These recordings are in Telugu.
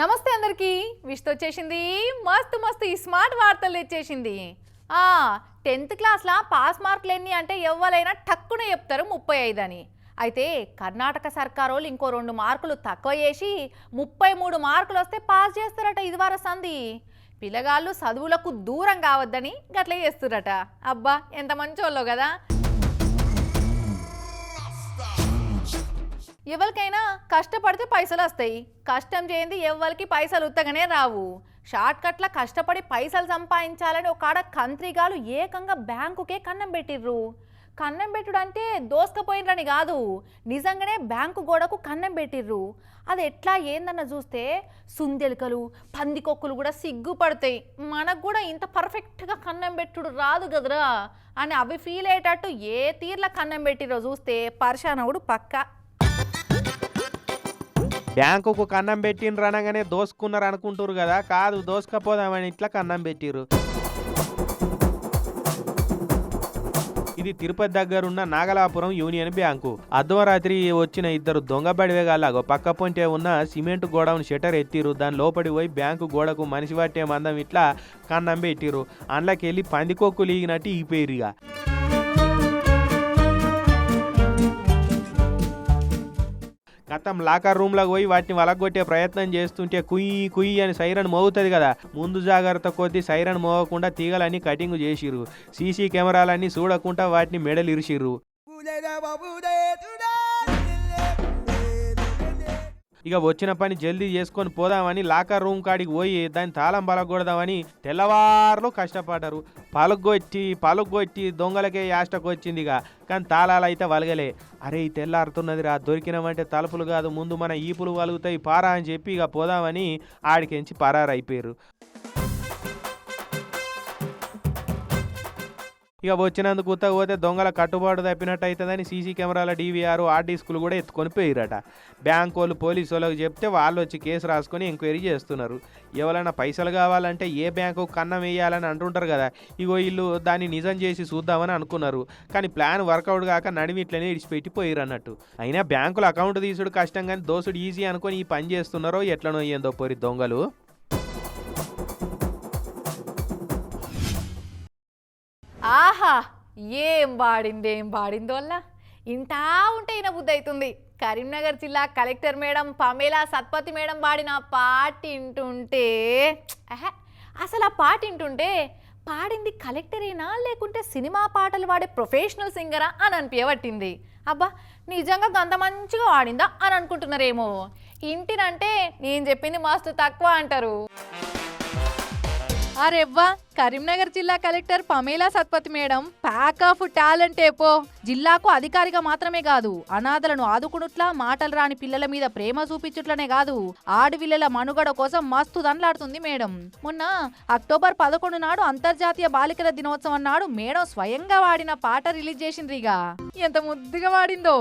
నమస్తే అందరికీ. విష్తో వచ్చేసింది. మస్తు మస్తు ఈ స్మార్ట్ వార్తలు తెచ్చేసింది. టెన్త్ క్లాస్లో పాస్ మార్కులు ఎన్ని అంటే ఎవరైనా టక్కున చెప్తారు ముప్పై ఐదు అని. అయితే కర్ణాటక సర్కారు ఇంకో రెండు మార్కులు తక్కువ చేసి ముప్పై మూడు మార్కులు వస్తే పాస్ చేస్తారట ఇదివార సంధి. పిల్లగాళ్ళు చదువులకు దూరం కావద్దని గట్ల చేస్తురట అబ్బా ఎంత మంచి వాళ్ళు కదా. ఎవరికైనా కష్టపడితే పైసలు వస్తాయి. కష్టం చేయండి ఎవరికి పైసలు ఉత్తగానే రావు. షార్ట్కట్ల కష్టపడి పైసలు సంపాదించాలని ఒక ఆడ కంత్రిగాలు ఏకంగా బ్యాంకుకే కన్నం పెట్టిర్రు. కన్నం పెట్టుడు అంటే దోసుకపోయినరని కాదు. నిజంగానే బ్యాంకు గోడకు కన్నం పెట్టిర్రు. అది ఎట్లా ఏందన్న చూస్తే సుందెలకలు పందికొక్కులు కూడా సిగ్గుపడతాయి. మనకు కూడా ఇంత పర్ఫెక్ట్గా కన్నం పెట్టుడు రాదు కదరా. అని అవి ఫీల్ అయ్యేటట్టు ఏ తీర్ల కన్నం పెట్టిరో చూస్తే పర్షానవుడు పక్కా. బ్యాంకుకు కన్నం పెట్టిండ్రు అనగానే దోసుకున్నారు అనుకుంటారు కదా. కాదు దోసుకపోదామని ఇట్లా కన్నం పెట్టిరు ఇది తిరుపతి దగ్గరున్న నాగలాపురం యూనియన్ బ్యాంకు. అర్ధరాత్రి వచ్చిన ఇద్దరు దొంగ బడివేగాళ్ళగో పక్క పొంటే ఉన్న సిమెంట్ గోడౌన్ షటర్ ఎత్తిరు దాని లోపడి పోయి బ్యాంకు గోడకు మనిషి పట్టే మందం ఇట్లా కన్నం పెట్టిరు అందులోకి వెళ్ళి పందికొక్కులు ఈగినట్టు ఈపోయిరు గతం లాకర్ రూమ్లోకి పోయి వాటిని వలగొట్టే ప్రయత్నం చేస్తుంటే కుయ్యి కుయ్యి అని సైరన్ మోగుతుంది కదా. ముందు జాగ్రత్త కొద్దీ సైరన్ మోగకుండా తీగలన్నీ కటింగ్ చేసిర్రు. సీసీ కెమెరాలన్నీ చూడకుండా వాటిని మెడలు ఇరిసిర్రు ఇక వచ్చిన పని జల్దీ చేసుకొని పోదామని లాకర్ రూమ్ కాడికి పోయి దాన్ని తాళం పలగొడదామని తెల్లవారులు కష్టపడ్డారు. పలుగొట్టి పలుగొట్టి దొంగలకే యాష్టకు వచ్చింది ఇక. కానీ తాళాలు అయితే వలగలే. అరే ఈ తెల్లారుతున్నది రా దొరికినామంటే తలుపులు కాదు ముందు మన ఈపులు వలుగుతాయి పారా అని చెప్పి ఇక పోదామని ఆడికెంచి పరారైపోయారు ఇక వచ్చినందుకు ఉత్తగా పోతే దొంగల కట్టుబాటు తప్పినట్టు అవుతుందని సీసీ కెమెరాల డీవీఆర్ ఆర్ డిస్కులు కూడా ఎత్తుకొని పోయిరట బ్యాంక్ వాళ్ళు పోలీసు వాళ్ళకి చెప్తే వాళ్ళు వచ్చి కేసు రాసుకొని ఎంక్వైరీ చేస్తున్నారు. ఎవరైనా పైసలు కావాలంటే ఏ బ్యాంకు కన్నం వేయాలని అంటుంటారు కదా ఇగో వీళ్ళు దాన్ని నిజం చేసి చూద్దామని అనుకున్నారు. కానీ ప్లాన్ వర్కౌట్ కాక నడిమి ఇట్లనే ఇడిచిపెట్టి పోయిరు అన్నట్టు అయినా బ్యాంకులు అకౌంట్ తీసుడు కష్టం కానీ దోసుడు ఈజీ అనుకొని ఈ పని చేస్తున్నారో ఎట్లనో ఏందో పోరి దొంగలు. ఏం వాడింది ఏం పాడిందో వల్ల ఇంటా ఉంటే ఈయన బుద్ధి అవుతుంది కరీంనగర్ జిల్లా collector madam Pamela Satpathy madam పాడిన పాట వింటుంటే అసలు ఆ పాట వింటుంటే పాడింది కలెక్టరేనా? లేకుంటే సినిమా పాటలు పాడే ప్రొఫెషనల్ సింగరా అని అనిపించబట్టింది అబ్బా నిజంగా గంత మంచిగా వాడిందా అని అనుకుంటున్నారేమో. ఇంటినంటే నేను చెప్పింది మస్తు తక్కువ అంటారు. అరెవ్వా కరీంనగర్ జిల్లా collector Pamela Satpathy madam pack of talent ఏపో జిల్లాకు అధికారిగా మాత్రమే కాదు అనాథలను ఆదుకునుట్లా మాటలు రాని పిల్లల మీద ప్రేమ చూపించుట్లనే కాదు ఆడపిల్లల మనుగడ కోసం మస్తు దండలాడుతుంది మేడం. మొన్న అక్టోబర్ పదకొండు నాడు అంతర్జాతీయ బాలికల దినోత్సవం నాడు మేడం స్వయంగా వాడిన పాట రిలీజ్ చేసిందిగా ఎంత ముద్దుగా వాడిందో.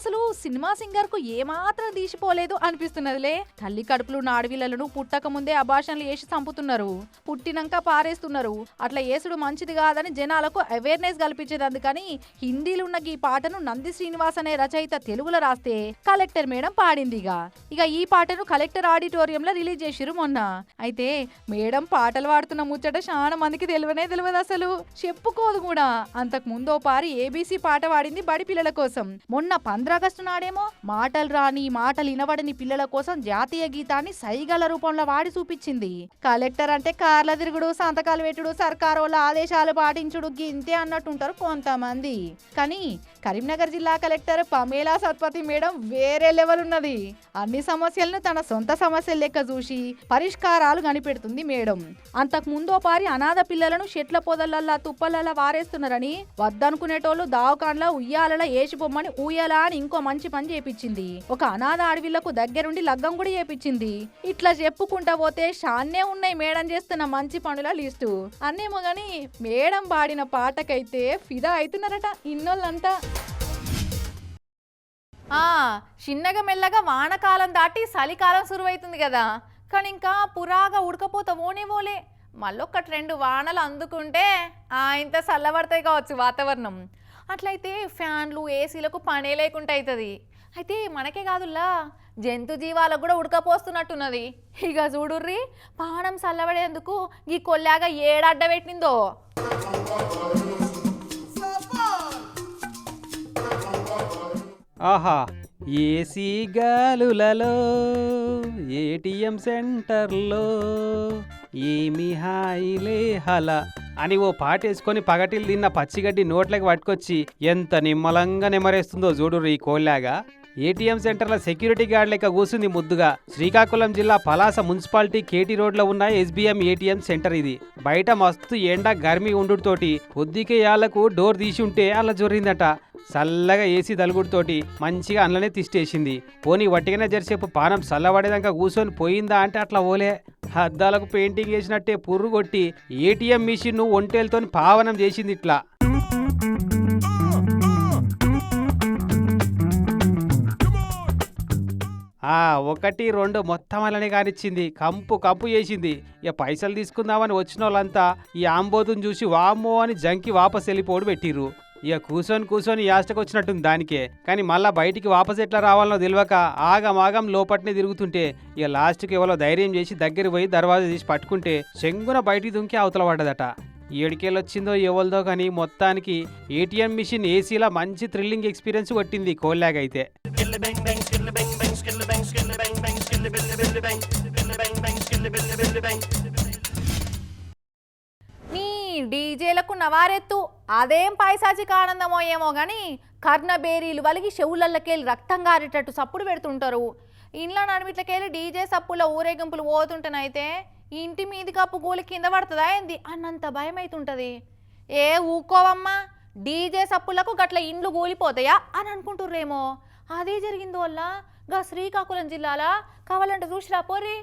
అసలు సినిమా సింగర్కు ఏమాత్రం తీసిపోలేదు అనిపిస్తున్నదిలే. తల్లి కడుపులు ఉన్న ఆడపిల్లలను పుట్టక ముందే అభాషణలు వేసి చంపుతున్నారు. పుట్టిన చేసినాక పారేస్తున్నారు. అట్లా ఏసుడు మంచిది కాదని జనాలకు అవేర్నెస్ కల్పించేది అందుకని హిందీలో ఉన్న ఈ పాటను నంది శ్రీనివాస్ అనే రచయిత తెలుగులో రాస్తే కలెక్టర్ మేడం పాడిందిగా ఇక. ఈ పాటను కలెక్టర్ ఆడిటోరియంలో రిలీజ్ చేసిరు మొన్న. అయితే మేడం పాటలు పాడుతున్న ముచ్చట చాలా మందికి తెలివనే తెలియదు అసలు. చెప్పుకోదు కూడా. అంతకు ముందో పారి ఏబీసీ పాట పాడింది బడి పిల్లల కోసం. మొన్న పంద్రాగస్టు నాడేమో మాటలు రాని మాటలు వినబడని పిల్లల కోసం జాతీయ గీతాన్ని సైగల రూపంలో వాడి చూపించింది. కలెక్టర్ అంటే కార్ల తిరుగుడు సంతకాలు పెట్టుడు సర్కారోళ్ళ ఆదేశాలు పాటించుడు గింతే అన్నట్టుంటారు కొంతమంది. కానీ కరీంనగర్ జిల్లా కలెక్టర్ పమేలా సత్పతి మేడం వేరే లెవెల్ ఉన్నది. అన్ని సమస్యలను తన సొంత సమస్యలు లెక్క చూసి పరిష్కారాలు కనిపెడుతుంది మేడం. అంతకు ముందో పారి అనాథ పిల్లలను చెట్ల పొదలల్లా తుప్పలల్లా వారేస్తున్నారని వద్దనుకునేటోళ్ళు దావకాన్ల ఉయ్యాలలో ఏసి బొమ్మని ఊయాలా అని ఇంకో మంచి పని చేపించింది. ఒక అనాథ అడవిలకు దగ్గరుండి లగ్గం కూడా చేపించింది. ఇట్లా చెప్పుకుంటా పోతే షాన్నే ఉన్నాయి మేడం చేస్తున్న మంచి పనుల లిస్టు. అన్నేమో గాని మేడం పాడిన పాటకైతే ఫిదా అవుతున్నారట ఇన్నోళ్ళంతా. ఆ, చిన్నగా మెల్లగా వానకాలం దాటి చలికాలం సురువైతుంది కదా కానీ ఇంకా పురాగా ఉడకపోత ఓనే మళ్ళొక్క మళ్ళొక్కటి రెండు వానలు అందుకుంటే ఆ ఇంత చల్లబడతాయి కావచ్చు వాతావరణం. అట్లయితే ఫ్యాన్లు ఏసీలకు పనే లేకుండా అవుతుంది అయితే మనకే కాదుల్లా జంతు జీవాలకు కూడా ఉడకపోస్తున్నట్టున్నది ఇక చూడుర్రి పానం చల్లబడేందుకు ఈ కొల్లాగా ఏడడ్డ పెట్టిందో? ఆహా ఏసీ గాలులలో ఏటీఎం సెంటర్లో ఏమి హాయిలే హల అని ఓ పాటేసుకొని పగటిలు తిన్న పచ్చిగడ్డి నోట్లకి పట్టుకొచ్చి ఎంత నిమ్మలంగా నెమరేస్తుందో చూడు ఈ కోళ్ళాగా ఏటీఎం సెంటర్ల సెక్యూరిటీ గార్డ్ లెక్క కూసింది ముద్దుగా. శ్రీకాకుళం జిల్లా పలాస మున్సిపాలిటీ కేటీ రోడ్లో ఉన్న ఎస్బీఎం ఏటీఎం సెంటర్ ఇది. బయట మస్తు ఎండ గర్మి ఉండుతోటి పొద్దుకే యాళ్ళకు డోర్ తీసి ఉంటే అలా జరిగిందట చల్లగా ఏసీ తలుగుడుతోటి మంచిగా అందులోనే తిష్టేసింది. పోనీ వట్టిగానే జరిసేపు పానం చల్లబడేదాకా కూర్చొని పోయిందా అంటే అట్లా ఓలే. అద్దాలకు పెయింటింగ్ వేసినట్టే పుర్రు కొట్టి ఏటీఎం మిషన్ను ఒంటేలతో పావనం చేసింది ఇట్లా ఒకటి రెండు మొత్తం అలానే కానిచ్చింది. కంపు కంపు చేసింది. ఇక పైసలు తీసుకుందామని వచ్చిన వాళ్ళంతా ఈ ఆంబోతుని చూసి వామ్మో అని జంకి వాపస్ వెళ్ళిపోడు పెట్టిర్రు. ఇక కూర్చొని కూర్చొని యాస్టకు వచ్చినట్టుంది దానికే. కానీ మళ్ళా బయటికి వాపస్ ఎట్లా రావాలనో తెలియక ఆగం ఆగం లోపట్నే తిరుగుతుంటే ఇక లాస్ట్కి ఎవరో ధైర్యం చేసి దగ్గర పోయి దర్వాజా తీసి పట్టుకుంటే చెంగున బయటికి దుంకి అవతల పడ్డదట. ఏడికేళ్ళొచ్చిందో ఎవరిదో కానీ మొత్తానికి ఏటీఎం మిషన్ ఏసీలా మంచి థ్రిల్లింగ్ ఎక్స్పీరియన్స్ కొట్టింది కోల్లాగైతే నీ డీజేలకు నవారెత్తు. అదేం పైసాచిక ఆనందమో ఏమో గాని కర్ణబేరీలు వలిగి చెవులల్లకెళ్ళి రక్తం గారేటట్టు సప్పుడు పెడుతుంటారు. ఇంట్లో నడిమిట్లకెళ్ళి డీజే సప్పుల ఊరేగింపులు పోతుంటేనైతే ఇంటి మీది కప్పు గూలి కింద పడుతుందా ఏంది? అన్నంత భయం అవుతుంటది ఏ ఊకోవమ్మా డీజే సప్పులకు గట్ల ఇండ్లు కూలిపోతాయా అని అనుకుంటుర్రేమో. అదే జరిగింది వల్ల గా శ్రీకాకుళం జిల్లాల? కావాలంటే చూసిరా పోరీ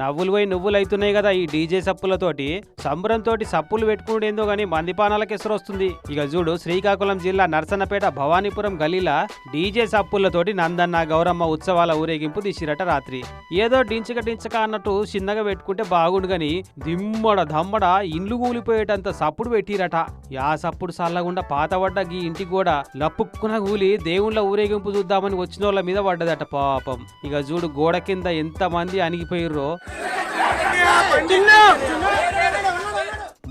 నవ్వులు పోయి నువ్వులు అవుతున్నాయి కదా ఈ డీజే సప్పులతోటి. సంబరంతోటి సప్పులు పెట్టుకుంటేందో గానీ మందిపానాలకు ఎసరు వస్తుంది ఇక చూడు శ్రీకాకుళం జిల్లా నర్సన్నపేట భవానీపురం గలీలా డీజే సప్పులతోటి నందన్న గౌరమ్మ ఉత్సవాల ఊరేగింపు తీసిరట రాత్రి. ఏదో డించక డించక అన్నట్టు చిన్నగా పెట్టుకుంటే బాగుండు గాని దిమ్మడ దమ్మడ ఇండ్లు కూలిపోయేటంత సప్పుడు పెట్టిరట. యా సప్పుడు సల్లగుండా పాతబడ్డ గీ ఇంటికి కూడా లప్పుక్కున కూలి దేవుళ్ళ ఊరేగింపు చూద్దామని వచ్చిన వాళ్ళ మీద పడ్డదట పాపం. ఇక చూడు గోడ కింద ఎంత మంది అణిగిపోయిర్రో. ചിന്ന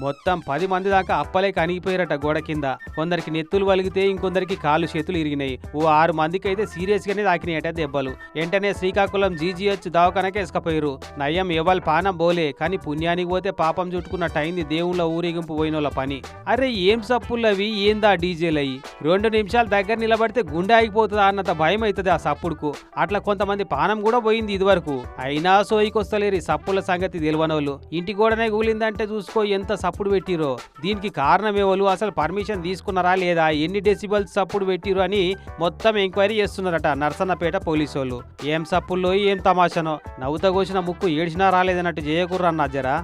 మొత్తం పది మంది దాకా అప్పలే కనిగిపోయారట గోడ కింద. కొందరికి నెత్తులు వలిగితే ఇంకొందరికి కాళ్ళు చేతులు ఇరిగినాయి. ఓ ఆరు మందికి అయితే సీరియస్ గానే తాకినాయట దెబ్బలు. వెంటనే శ్రీకాకుళం జీజీహెచ్ దవాఖానకే ఎసుకపోయారు. నయం ఎవల్ పానం బోలే కానీ పుణ్యానికి పోతే పాపం చుట్టుకున్నట్టు అయింది దేవుళ్ళ ఊరేగింపు పోయినోళ్ళ పని. అరే ఏం సప్పులవి ఏందా డీజేలయ్యి రెండు నిమిషాలు దగ్గర నిలబడితే గుండె ఆగిపోతుందా అన్నంత భయం అవుతుంది ఆ సప్పుడుకు. అట్లా కొంతమంది పానం కూడా పోయింది ఇదివరకు. అయినా సోయికొస్తలేరు సప్పుల సంగతి తెలియనోళ్ళు ఇంటి గోడనే కూలిందంటే చూసుకో ఎంత సప్పుడు పెట్టిరో దీనికి కారణం ఎవరు? అసలు పర్మిషన్ తీసుకున్నారా లేదా? ఎన్ని డెసిబల్స్ సప్పుడు పెట్టిరు అని మొత్తం ఎంక్వైరీ చేస్తున్నారట నర్సన్నపేట పోలీసు వాళ్ళు ఏం సప్పుల్లో ఏం తమాషనో? నవ్వుత కోసిన ముక్కు ఏడిచినా రాలేదన్నట్టు చేయకూర్రన్నా జరా.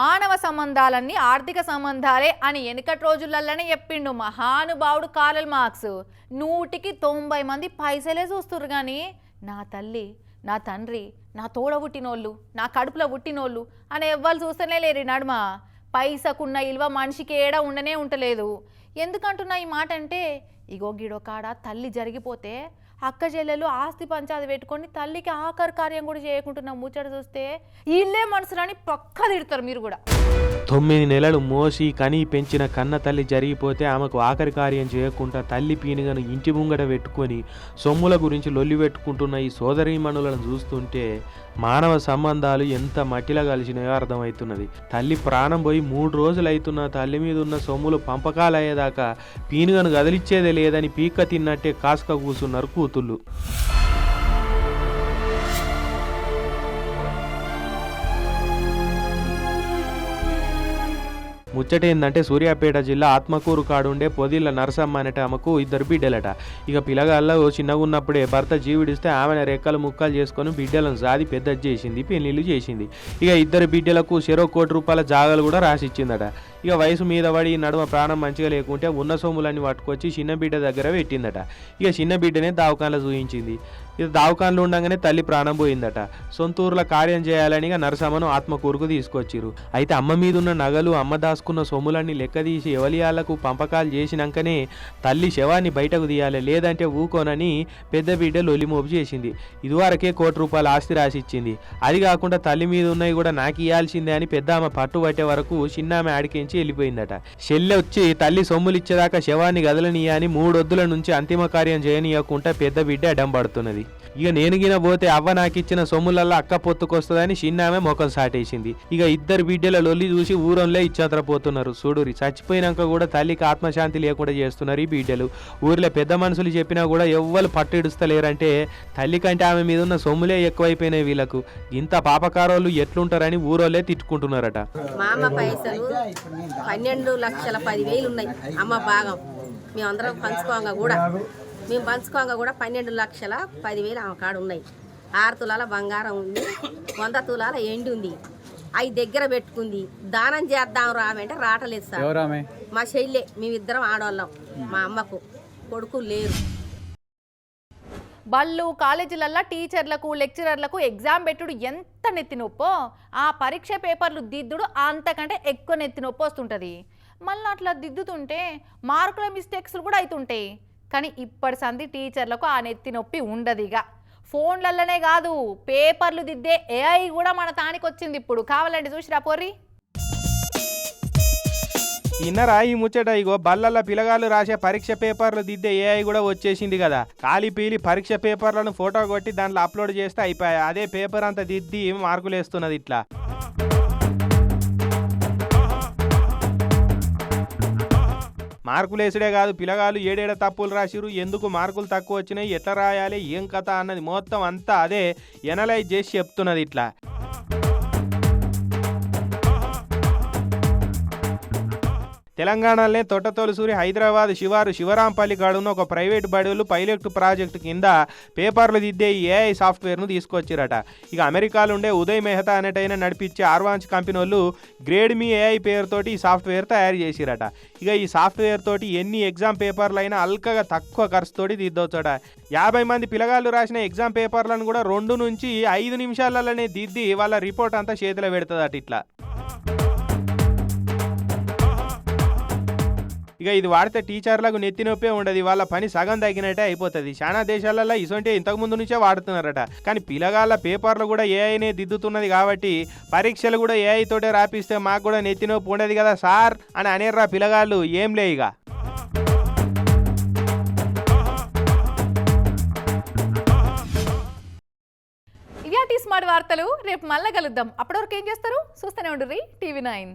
మానవ సంబంధాలన్నీ ఆర్థిక సంబంధాలే అని వెనుకటి రోజులలోనే చెప్పిండు మహానుభావుడు కారల్ మార్క్స్. నూటికి తొంభై మంది పైసలే చూస్తురు కానీ నా తల్లి నా తండ్రి నా తోడ పుట్టినోళ్ళు నా కడుపులో పుట్టినోళ్ళు అని ఎవ్వరు చూస్తేనే లేరు నడుమ. పైసకున్న ఇల్వ మనిషికి ఏడా ఉండనే ఉండలేదు ఎందుకంటున్నా ఈ మాట అంటే ఇగో గిడో కాడ తల్లి జరిగిపోతే అక్క చెల్లెలు ఆస్తి పంచాది పెట్టుకొని తల్లికి ఆఖరి కార్యం కూడా చేయకుంటున్నా ముచ్చట చూస్తే ఇల్లే మనసులని పక్క తిడతారు మీరు కూడా. తొమ్మిది నెలలు మోసి కని పెంచిన కన్న తల్లి జరిగిపోతే ఆమెకు ఆఖరి కార్యం చేయకుండా తల్లి పీనుగను ఇంటి ముంగట పెట్టుకొని సొమ్ముల గురించి లొల్లి పెట్టుకుంటున్న ఈ సోదరీమణులను చూస్తుంటే మానవ సంబంధాలు ఎంత మట్టిలో కలిసినాయో అర్థమవుతున్నది. తల్లి ప్రాణం పోయి మూడు రోజులు అవుతున్న తల్లి మీద ఉన్న సొమ్ములు పంపకాలు అయ్యేదాకా పీనుగను కదిలిచ్చేదే లేదని పీక తిన్నట్టే కాసుక కూసున్నారు కూతుళ్ళు ముచ్చట ఏంటంటే సూర్యాపేట జిల్లా ఆత్మకూరు కాడుండే పొదిల్ల నరసమ్మ అనేట ఆమెకు ఇద్దరు బిడ్డలట. ఇక పిల్లగాళ్ళ చిన్నగా ఉన్నప్పుడే భర్త జీవిడిస్తే ఆమెను రెక్కలు ముక్కలు చేసుకొని బిడ్డలను సాది పెద్ద చేసింది పెళ్ళిళ్ళు చేసింది. ఇక ఇద్దరు బిడ్డలకు చెరో కోటి రూపాయల జాగాలు కూడా రాసిచ్చిందట. ఇక వయసు మీద పడి నడుమ ప్రాణం మంచిగా లేకుంటే ఉన్న సొమ్ములన్నీ పట్టుకొచ్చి చిన్న బిడ్డ దగ్గర పెట్టిందట. ఇక చిన్న బిడ్డనే దావకాన్లో చూయించింది. ఇది దావకాన్లు ఉండగానే తల్లి ప్రాణం పోయిందట. సొంత ఊర్లో కార్యం చేయాలని నరసమ్మను ఆత్మకూరుకు తీసుకొచ్చిరు అయితే అమ్మ మీద ఉన్న నగలు అమ్మ దాసుకున్న సొమ్ములన్నీ లెక్కదీసి ఎవలియాలకు పంపకాలు చేసినాకనే తల్లి శవాన్ని బయటకు తీయాలి లేదంటే ఊకోనని పెద్ద బిడ్డ లొలిమోపు చేసింది. ఇదివరకే కోటి రూపాయల ఆస్తి రాసిచ్చింది. అది కాకుండా తల్లి మీద ఉన్నవి కూడా నాకు ఇవ్వాల్సిందే అని పెద్ద ఆమె పట్టు పట్టే వరకు చిన్న ఆమె ఆడికించి వెళ్ళిపోయిందట. షెల్లె వచ్చి తల్లి సొమ్ములు ఇచ్చేదాకా శవాన్ని గదలనీయ అని మూడొద్దుల నుంచి అంతిమ కార్యం చేయనీయకుండా పెద్ద బిడ్డ అడ్డం పడుతున్నది ఇక నేను గిన పోతే అవ్వ నాకిచ్చిన సొమ్ములల్లో అక్క పొత్తుకొస్తుందని చిన్నామె మొఖం సాటేసింది ఇక ఇద్దరు బిడ్డల లొల్లి చూసి ఊరంలో ఇచ్చాతరపోతున్నారు చూడురి చచ్చిపోయినాక కూడా తల్లికి ఆత్మశాంతి లేకుండా చేస్తున్నారు ఈ బిడ్డలు. ఊర్లో పెద్ద మనుషులు చెప్పినా కూడా ఎవ్వరు పట్టిడుస్తలేరంటే తల్లి కంటే ఆమె మీద ఉన్న సొమ్ములే ఎక్కువైపోయినాయి వీళ్ళకు. ఇంత పాపకారోళ్ళు ఎట్లుంటారని ఊరోళ్ళే తిట్టుకుంటున్నారట. మామ పైసలు పన్నెండు లక్షల పదివేలు ఉన్నాయి అమ్మ భాగం. మేమందరం పంచుకోగా కూడా. మేము పంచుకోగా కూడా పన్నెండు లక్షల పదివేలు ఆమె కాడ ఉన్నాయి. ఆరు తులాల బంగారం ఉంది వంద తులాల ఎండి ఉంది. అవి దగ్గర పెట్టుకుంది. దానం చేద్దాం రామంటే రావట్లేదు సార్. ఎవరామె మా చెల్లె మేమిద్దరం ఆడవాళ్ళం. మా అమ్మకు. కొడుకు లేరు. బళ్ళు కాలేజీలల్లో టీచర్లకు లెక్చరర్లకు ఎగ్జామ్ పెట్టుడు ఎంత నెత్తి నొప్పో ఆ పరీక్ష పేపర్లు దిద్దుడు అంతకంటే ఎక్కువ నెత్తి నొప్పి వస్తుంటుంది. మళ్ళీ అట్లా దిద్దుతుంటే మార్కుల మిస్టేక్స్ కూడా అవుతుంటాయి కానీ ఇప్పటి సంది టీచర్లకు ఆ నెత్తి నొప్పి ఉండదు ఇక. ఫోన్లలోనే కాదు పేపర్లు దిద్దే ఏఐ కూడా మన తానికి వచ్చింది ఇప్పుడు. కావాలండి చూసిరా పోర్రి? ఇన్నరా ఈ ముచ్చట ఇగో బల్లల పిలగాళ్ళు రాసే పరీక్ష పేపర్లు దిద్దే ఏఐ కూడా వచ్చేసింది కదా. ఖాళీ పీలి పరీక్ష పేపర్లను ఫోటో కొట్టి దాంట్లో అప్లోడ్ చేస్తే అయిపోయాయి అదే పేపర్ అంతా దిద్ది మార్కులు వేస్తున్నది ఇట్లా. మార్కులు వేసుడే కాదు పిల్లగాళ్ళు ఏడేడ తప్పులు రాసిరు ఎందుకు మార్కులు తక్కువ వచ్చినాయి ఎట్లా రాయాలి ఏం కథ అన్నది మొత్తం అంతా అదే ఎనలైజ్ చేసి చెప్తున్నది ఇట్లా. తెలంగాణలోనే తొట్టతొలసూరి హైదరాబాద్ శివారు శివరాంపల్లి కాడున్న ఒక ప్రైవేట్ బడులు పైలట్ ప్రాజెక్టు కింద పేపర్లు దిద్దే ఈ ఏఐ సాఫ్ట్వేర్ను తీసుకొచ్చిరట. ఇక అమెరికాలో ఉండే ఉదయ్ మెహతా అనేటైన నడిపించే ఆర్వాన్స్ కంపెనీ వాళ్ళు గ్రేడ్ మీ ఏఐ పేరుతోటి ఈ సాఫ్ట్వేర్ తయారు చేసిరట. ఇక ఈ సాఫ్ట్వేర్ తోటి ఎన్ని ఎగ్జామ్ పేపర్లు అయినా అల్కగా తక్కువ ఖర్చుతోటి దిద్దవచ్చట యాభై మంది పిల్లగాళ్ళు రాసిన ఎగ్జామ్ పేపర్లను కూడా రెండు నుంచి ఐదు నిమిషాలలోనే దిద్ది వాళ్ళ రిపోర్ట్ అంతా చేతిలో పెడుతుందట ఇట్లా. ఇక ఇది వాడితే టీచర్లకు నెత్తి నొప్పే ఉండదు వాళ్ళ పని సగం తగ్గినట్టే అయిపోతుంది. చాలా దేశాలలో ఇసొంటే ఇంతకు ముందు నుంచే వాడుతున్నారట. కానీ పిల్లగాళ్ళ పేపర్లు కూడా ఏఐనే దిద్దుతున్నది కాబట్టి పరీక్షలు కూడా ఏఐ తోటే రాపిస్తే మాకు కూడా నెత్తి నొప్పి ఉండదు కదా సార్ అని అనేర్రా పిల్లగాళ్ళు ఏం లే ఇక. ఇవాటి స్మార్ట్ వార్తలు రేపు మళ్ళా కలుద్దాం. అప్పటివరకు ఏం చేస్తారు? చూస్తూనే ఉండుర్రి టీవీ నైన్.